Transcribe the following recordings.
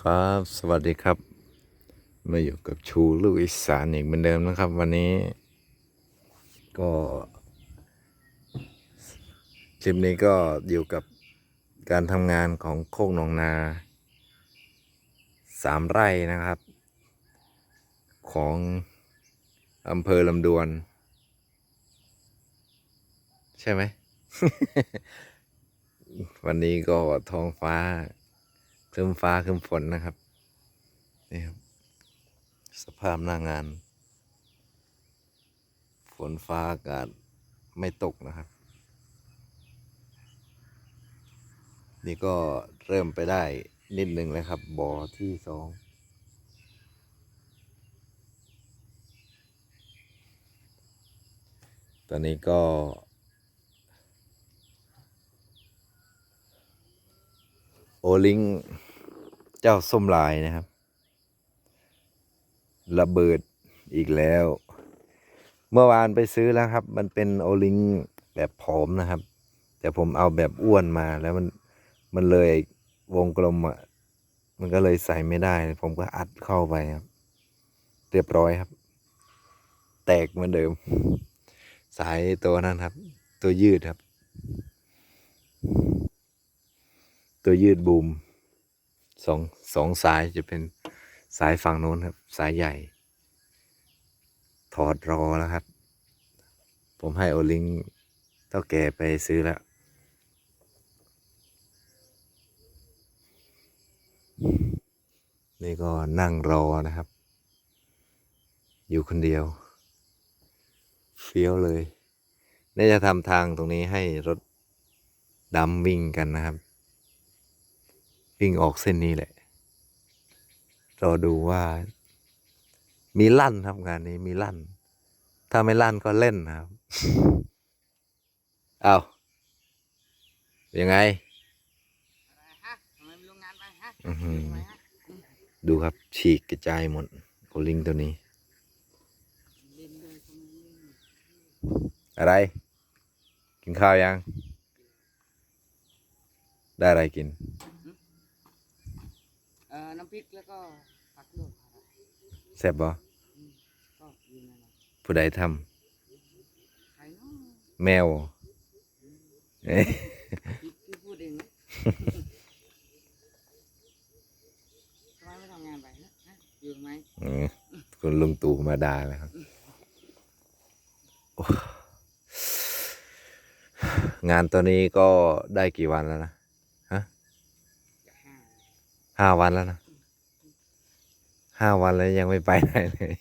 ครับสวัสดีครับ มาอยู่กับชูลูกอีสานอีกเหมือนเดิมนะครับ วันนี้ก็คลิปนี้ก็อยู่กับการทำงานของโคกหนองนาสามไร่นะครับ ของอำเภอลำดวน ใช่ไหม วันนี้ก็ท้องฟ้า ครึ้มฟ้าครึ้มฝนนะครับ นี่ครับ สภาพหน้างาน ฝนฟ้าอากาศไม่ตกนะครับ นี่ก็เริ่มไปได้นิดหนึ่งแล้วครับบ่อที่สองตอนนี้ก็โอลิง เจ้าส้มลายนะครับ ระเบิดอีกแล้ว เมื่อวานไปซื้อแล้วครับ มันเป็นโอลิงแบบผอมนะครับ แต่ผมเอาแบบอ้วนมาแล้วมันมันเลยวงกลมอะมันก็เลยใส่ไม่ได้ ผมก็อัดเข้าไปครับ เรียบร้อยครับ แตกเหมือนเดิม สายตัวนั้นครับ ตัวยืดครับ ตัวยืดบูม สองสองสายจะเป็นสายฝั่งโน้นครับ สายใหญ่ ถอดรอแล้วครับ ผมให้โอลิงเท่าแก่ไปซื้อแล้ว นี่ก็นั่งรอนะครับ อยู่คนเดียว เฟี้ยวเลย นี่จะทำทางตรงนี้ให้รถดำวิ่งกันนะครับ วิ่งออกเส้นนี้แหละรอดูว่า มีลั่นครับงานนี้มีลั่น ถ้าไม่ลั่นก็เล่นนะครับ เอายังไงอะไรฮะทำไมไม่ลงงานไปฮะอื้อหือทำไมฮะดูครับ ฉีกกระจายหมดโอลิงตัวนี้เล่นเลยทำไมเล่นอะไร กินข้าวยัง ได้อะไรกิน เอ่อน้ำพริกแล้วก็ผักลวกครับแซ่บบ่ก็อยู่นั่นแหละผู้ใดทใครเนาะำแมวเอ๊ะพี่พี่พูดเองนะ ทำไมไม่ทำงานไปฮะฮะอยู่ไหมอืมคุณลุงตู่มาด่าแล้วครับโอ้งานตัวนี้ก็ได้กี่วันแล้วนะฮะจะห้า ห้าวันแล้วนะห้าวันแล้วยังไม่ไปไหนเลย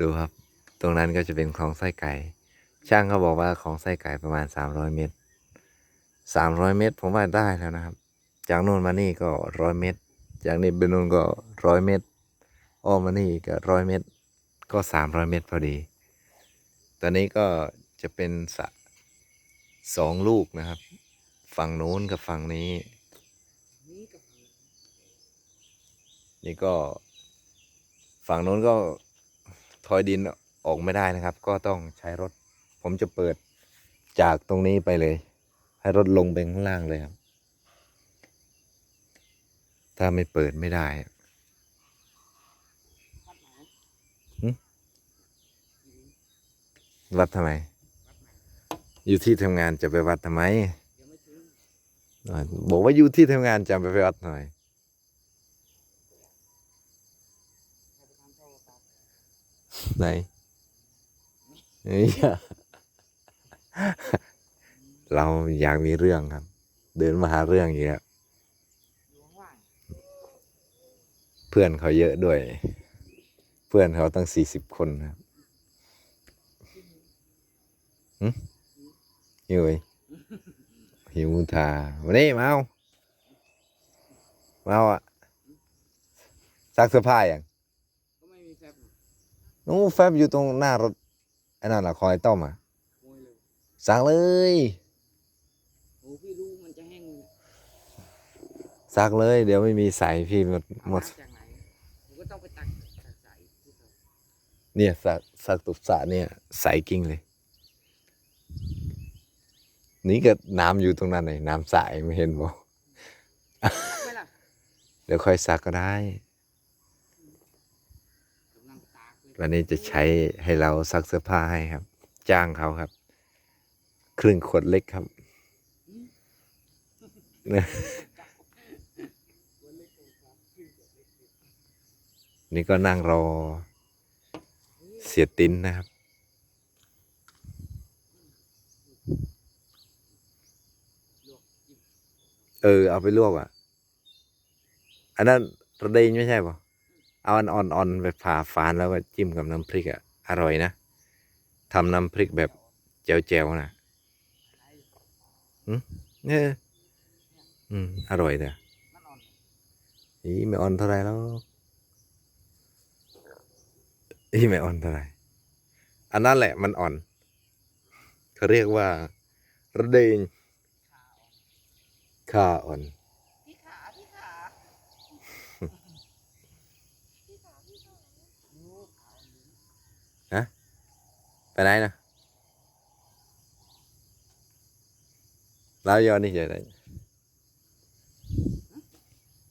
ดูครับ ตรงนั้นก็จะเป็นคลองไส้ไก่ ช่างเขาบอกว่าคลองไส้ไก่ประมาณสามร้อยเมตรสามร้อยเมตร ผมว่าได้แล้วนะครับ จากนู่นมานี่ก็ร้อยเมตร จากนี่ไปนู่นก็ร้อยเมตรอ้อมมานี่ก็ร้อยเมตร ก็สามร้อยเมตรพอดี ตอนนี้ก็จะเป็นสระสองลูกนะครับ ฝั่งนู้นกับฝั่งนี้ นี่ก็ ฝั่งโน้นก็ทอยดินออกไม่ได้นะครับ ก็ต้องใช้รถ ผมจะเปิดจากตรงนี้ไปเลย ให้รถลงไปข้างล่างเลยครับ ถ้าไม่เปิดไม่ได้วัดทำไม อยู่ที่ทำงานจะไปวัดทำไม บอกว่าอยู่ที่ทำงานจะไปวัดหน่อยให้ไปทำท่อประปาไหนเราอยากมีเรื่องครับ เดินมาหาเรื่องอีกแล้วอยู่ว่างเพื่อนเขาเยอะด้วย เพื่อนเขาตั้งสี่สิบคนครับหึหิวไหม หิวทาวันนี้มาเอามาเอาอะซักเสื้อผ้าอย่างๆก็ไม่มีแฟบหรอกนู้นแฟบอยู่ตรงหน้ารถไอ้นั่นแหละคอยต้อมอะโวยเลยสั่งเลยโอ้พี่รู้มันจะแห้งเลยซักเลย เดี๋ยวไม่มีใส่พี่หมดหมดเอาน้ำจากไหนผมก็ต้องไปตักตักใส่ที่เขาเนี่ยสักสักตุบสระเนี่ยใสกิ้งเลย นี่ก็น้ำอยู่ตรงนั้นเลยน้ำใสไม่เห็นบ่ไม่ล่ะเดี๋ยวค่อยซักก็ได้กำลังตากเลยวันนี้จะใช้ให้เราซักเสื้อผ้าให้ครับ จ้างเขาครับ ครึ่งขวดเล็กครับเนี่ยนี่ก็นั่งรอเสียตินนะครับ เออ เอาไปลวกอะ อันนั้นระเดงไม่ใช่ป่ะเอาอันอ่อนๆไปผ่าฟานแล้วก็จิ้มกับน้ำพริกอะ อร่อยนะทำน้ำพริกแบบแจ่วๆนะอืมเนี่ยอืม อร่อยเด้อมันอ่อีไม่อ่อนเท่าไหรแล้วอีไม่อ่อนเท่าไหรอันนั้นแหละมันอ่อน เขาเรียกว่าระเดง ข้าอ่อน พี่ขาพี่ขาไปไหนนะแล้วย้อนี่จะได้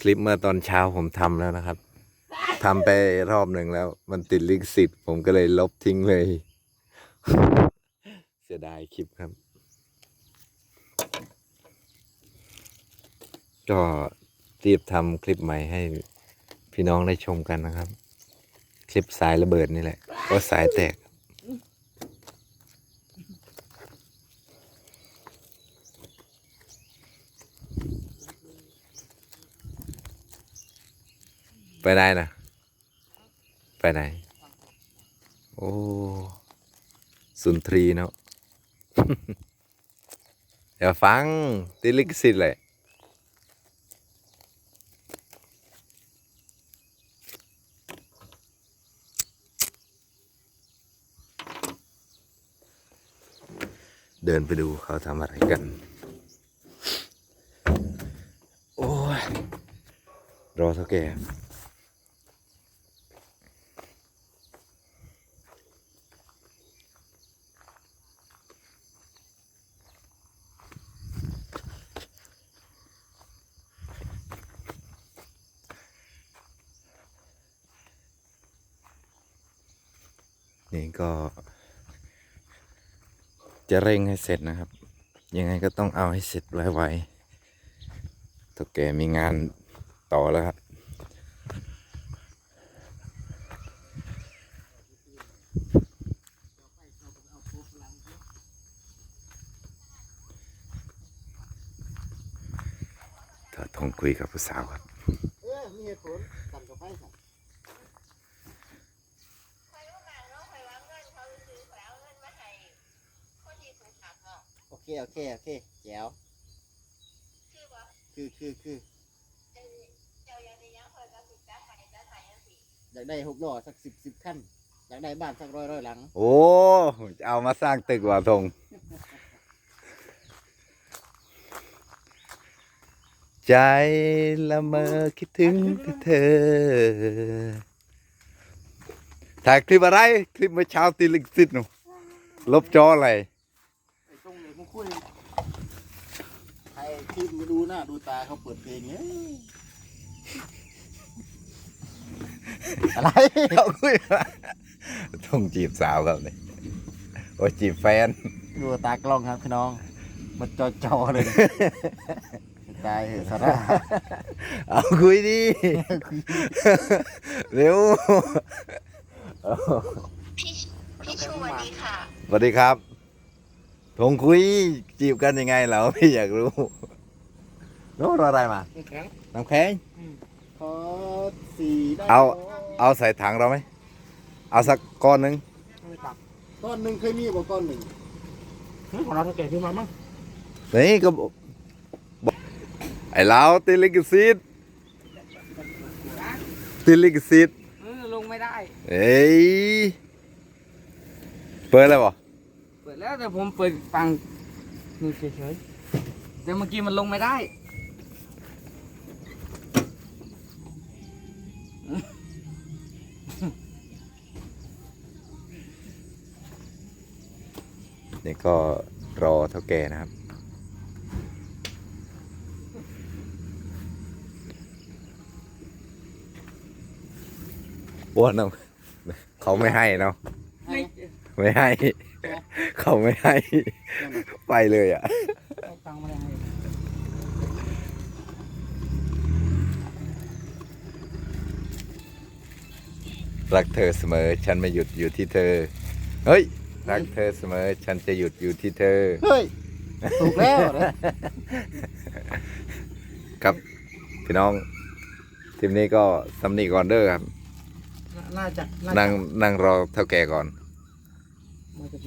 คลิปเมื่อตอนเช้าผมทำแล้วนะครับทำไปรอบหนึ่งแล้ว มันติดลิขสิทธิ์ผมก็เลยลบทิ้งเลย เสียดายคลิปครับ ก็รีบทำคลิปใหม่ให้พี่น้องได้ชมกันนะครับ คลิปสายระเบิดนี่แหละก็สายแตก ไปไหนนะ ไปไหน โอ้ สุนทรีเนาะเดี๋ยวฟังติลิขสิทธิ์เลย เดินไปดูเขาทำอะไรกัน โอ้ย รอเท่าแก่นี่ก็ จะเร่งให้เสร็จนะครับ ยังไงก็ต้องเอาให้เสร็จไวๆเท่าแกมีงานต่อแล้วครับถ้าทงคุยกับผู้สาวครับ เออมีเหตุผลตัดกับไฟค่ะ ข่อยว่าบางเนาะข่อยว่าเงินเขาซื้อข่อยเอาเงินมาให้คนที่ถูกหักเนาะ โอ เคโอเคโอเคแจ๋วคือบ่คือคือคือเจ้าเจ้าอย่างนี้ยังข่อยก็สิจัดให้จัดให้จังซี่อยากได้หกล้อสักสิบสิบขั้นอยากได้บ้านสักร้อยร้อยหลัง โอ้จะเอามาสร้างตึกว่าทงใจละเมอคิดถึงแต่เธอ ถ่ายคลิปอะไร คลิปเมื่อเช้าตีลิกซิตหนูลบจออะไร ไอ้ตรงเลยมึงคุยใครที่มาดูหน้าดูตาเขาเปิดเพลงเนี้ยอะไรเขาคุยว่าต้องจีบสาวครับเนี่ยโอ้ยจีบแฟน ดูตากล้องครับพี่น้อง มันจอจอๆเลย ตายเหอะสาระเอาคุยดีเร็วพี่พี่ชูสวัสดีค่ะ สวัสดีครับผมคุยจีบกันยังไงเหราพี่อยากรู้ รู้รออะไรมาแข็งน้ำแข็งขอสีได้เอาเอาใส่ถังเราไหมเอาสักก้อนหนึ่งไม่ตักก้อนหนึ่งเคยมีบ่าก้อนหนึ่งของเราเท่าแก่ที่มามั้งนี่ก็บอกบอกไอ้เราติลิขสิทธิ์ติลิขสิทธิ์เออลงไม่ได้ เอ้ยเปิดแล้วบ่เปิดแล้วแต่ผมเปิดฟังนี่เฉยๆแต่เมื่อกี้มันลงไม่ได้ นี่ก็รอเท่าแก่นะครับ อ้วนเนาะเขาไม่ให้เนาะไม่ให้ เขาไม่ให้ ไปเลยอะรักเธอเสมอ ฉันไม่หยุดอยู่ที่เธอ เฮ้ย รักเธอเสมอ ฉันจะหยุดอยู่ที่เธอ เฮ้ย ถูกแล้วนะครับ พี่น้องทีมนี้ก็สำนีก่อนเด้อครับน่าจะาจะนั่งนั่งรอเท่าแก่ก่อน น่าจะเป็น